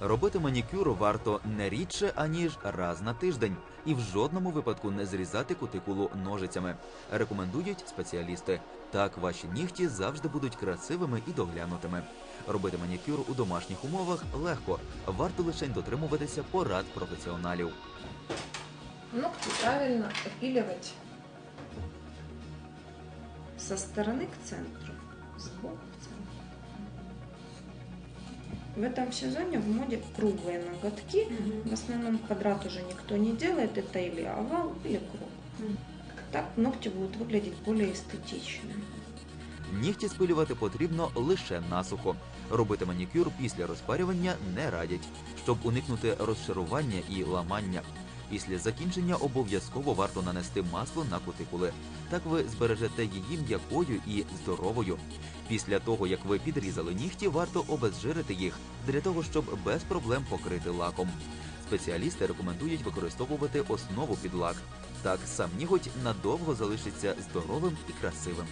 Робити манікюр варто не рідше аніж раз на тиждень, і в жодному випадку не зрізати кутикулу ножицями. Рекомендують спеціалісти. Так ваші нігті завжди будуть красивими і доглянутими. Робити манікюр у домашніх умовах легко. Варто лише дотримуватися порад професіоналів. Ногти правильно опиливать со стороны к центру, центру. В этом сезоне в моде круглые ноготки. В основном квадрат уже никто не делает, это или овал, или круг. Мгм. Так ногти будут выглядеть более эстетично. Нігті спилювати потрібно лише насухо. Робити манікюр після розпарювання не радять, щоб уникнути розшарування і ламання. Після закінчення обов'язково варто нанести масло на кутикули. Так ви збережете її м'якою і здоровою. Після того, як ви підрізали нігті, варто обезжирити їх для того, щоб без проблем покрити лаком. Спеціалісти рекомендують використовувати основу під лак. Так сам ніготь надовго залишиться здоровим і красивим.